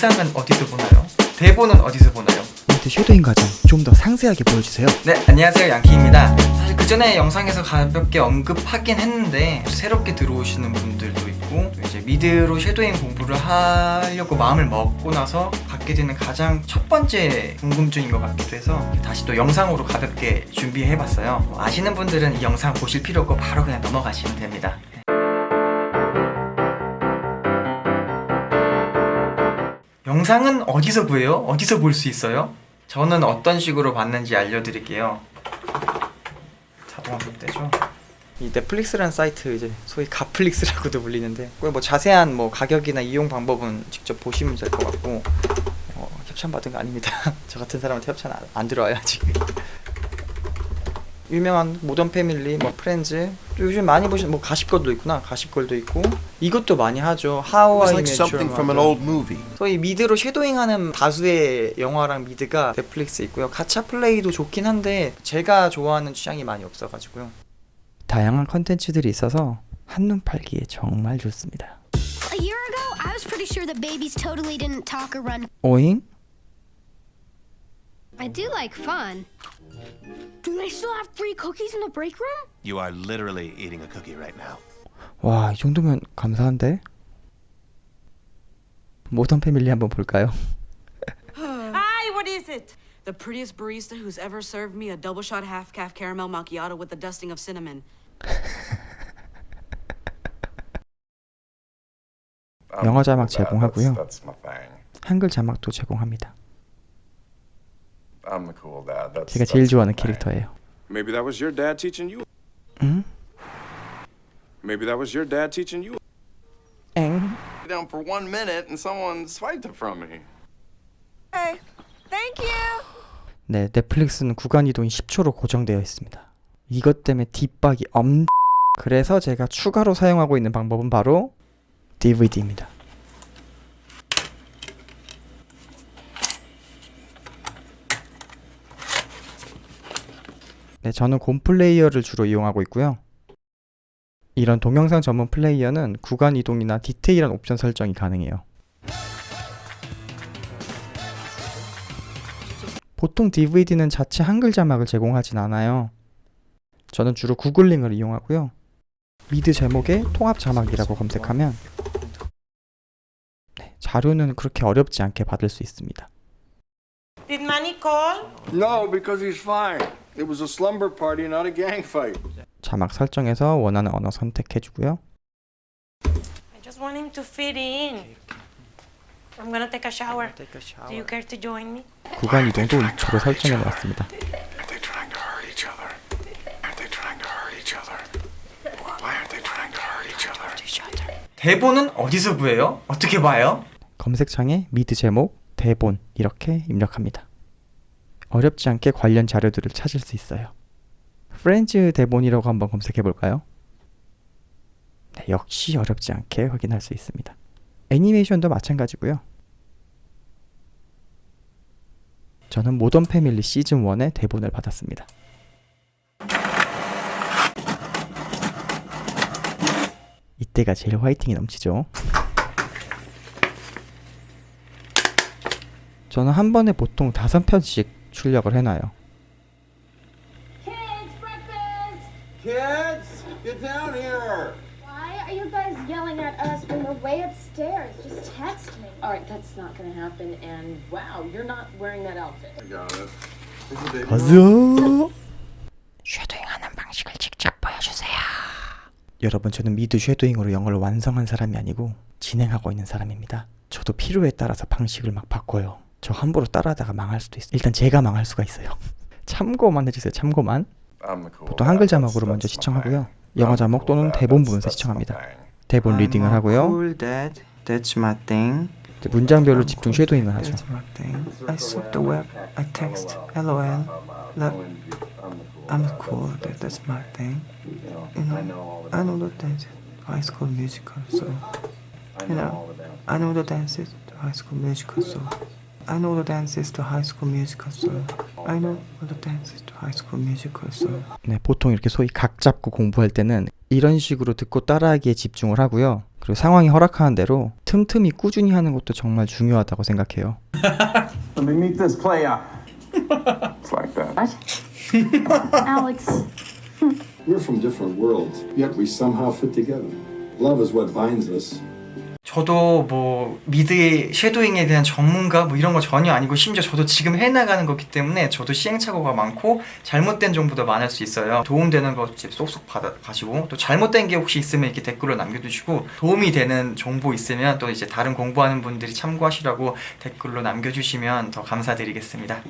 영상은 어디서 보나요? 대본은 어디서 보나요? 미드 쉐도잉 과정 좀 더 상세하게 보여주세요. 네, 안녕하세요. 양키입니다. 사실 그 전에 영상에서 가볍게 언급하긴 했는데 새롭게 들어오시는 분들도 있고 또 이제 미드로 쉐도잉 공부를 하려고 마음을 먹고 나서 갖게 되는 가장 첫 번째 궁금증인 것 같기도 해서 다시 또 영상으로 가볍게 준비해봤어요. 뭐 아시는 분들은 이 영상 보실 필요 없고 바로 그냥 넘어가시면 됩니다. 영상은 어디서 구해요? 어디서 볼 수 있어요? 저는 어떤 식으로 봤는지 알려드릴게요. 자동화 속되죠. 이 넷플릭스라는 사이트 이제 소위 가플릭스라고도 불리는데 그뭐 자세한 뭐 가격이나 이용 방법은 직접 보시면 될 것 같고 어, 협찬 받은 거 아닙니다. 저 같은 사람한테 협찬 안, 안 들어와요 아직. 유명한 모던 패밀리, 뭐 프렌즈, 또 요즘 많이 보시는 뭐 가십걸도 있구나, 가십걸도 있고 이것도 많이 하죠. an 메추어 old movie. 소위 미드로 쉐도잉하는 다수의 영화랑 미드가 넷플릭스에 있고요. 가챠 플레이도 좋긴 한데 제가 좋아하는 취향이 많이 없어가지고요. 다양한 컨텐츠들이 있어서 한눈 팔기에 정말 좋습니다. A year ago, I was pretty sure that babies totally didn't talk or run. 오잉? I do like fun. Do they still have free cookies in the break room? You are literally eating a cookie right now. 와, 이 정도면 감사한데? 모던 패밀리 한번 볼까요? Hi, what is it? The prettiest barista who's ever served me a double shot half calf caramel macchiato with a dusting of cinnamon. 영어 자막 제공하고요. 한글 자막도 제공합니다. I'm the cool dad. That's, 제가 제일 좋아하는. 캐릭터예요. Maybe that was your dad teaching you. 응? Maybe that was your dad teaching you. 엥? Down for one minute and someone swiped it from me. 네, 넷플릭스는 구간 이동이 10초로 고정되어 있습니다. 이것 때문에 뒷박이 엄 그래서 제가 추가로 사용하고 있는 방법은 바로 DVD입니다. 네, 저는 곰 플레이어를 주로 이용하고 있고요. 이런 동영상 전문 플레이어는 구간 이동이나 디테일한 옵션 설정이 가능해요. 보통 DVD는 자체 한글 자막을 제공하진 않아요. 저는 주로 구글링을 이용하고요. 미드 제목에 통합 자막이라고 검색하면 네, 자료는 그렇게 어렵지 않게 받을 수 있습니다. Did Manny call? No, because he's fine. It was a slumber party, not a gang fight. 자막 설정에서 원하는 언어 선택해 주고요. I just want him to fit in. I'm gonna take a shower. Do you care to join me? 구간 이동도 2초로 설정해 놓았습니다. Aren't they trying to hurt each other? Aren't they trying to hurt each other? Why aren't they trying to hurt each other? 대본은 어디서 구해요? 어떻게 봐요? 검색창에 미드 제목, 대본 이렇게 입력합니다. 어렵지 않게 관련 자료들을 찾을 수 있어요. 프렌즈 대본이라고 한번 검색해 볼까요? 네, 역시 어렵지 않게 확인할 수 있습니다. 애니메이션도 마찬가지고요. 저는 모던 패밀리 시즌 1의 대본을 받았습니다. 이때가 제일 화이팅이 넘치죠. 저는 한 번에 보통 다섯 편씩 출력을 해놔요. Kids, breakfast! Kids, get down here. Why are you guys yelling at us when we're way upstairs? Just text me. All right, that's not gonna happen. And wow, you're not wearing that outfit. I got it. Is the baby 가자. 쉐도잉하는 방식을 직접 보여주세요. 여러분 저는 미드 쉐도잉으로 영어를 완성한 사람이 아니고 진행하고 있는 사람입니다. 저도 필요에 따라서 방식을 막 바꿔요. 저 함부로 따라하다가 망할 수도 있어요. 일단 제가 망할 수가 있어요. 참고만 해주세요. 참고만. I'm the cool 보통. 한글 자막으로 먼저 시청하고요. 영어 자막 cool 또는. 대본 That's- 보면서 시청합니다. 대본 리딩을 하고요. Cool dad, that's my thing. 이제 문장별로 집중 쉐도잉을 하죠. That's my thing. I surf the web. I text. LOL. Look, I'm cool. That, that's my thing. You know, I know the dance. High School Musical. So, you know, I know the dances High School Musical. So, I know the dances to High School Musical. So, I know all the dances to High School Musical. So. 네, 보통 이렇게 소위 각 잡고 공부할 때는 이런 식으로 듣고 따라하기에 집중을 하고요. 그리고 상황이 허락하는 대로 틈틈이 꾸준히 하는 것도 정말 중요하다고 생각해요. Let me meet this player. it's like that. Alex. We're from different worlds, yet we somehow fit together. Love is what binds us. 저도 뭐 미드의 쉐도잉에 대한 전문가 뭐 이런 거 전혀 아니고 심지어 저도 지금 해나가는 거기 때문에 저도 시행착오가 많고 잘못된 정보도 많을 수 있어요. 도움되는 거 쏙쏙 받아가지고 또 잘못된 게 혹시 있으면 이렇게 댓글로 남겨주시고 도움이 되는 정보 있으면 또 이제 다른 공부하는 분들이 참고하시라고 댓글로 남겨주시면 더 감사드리겠습니다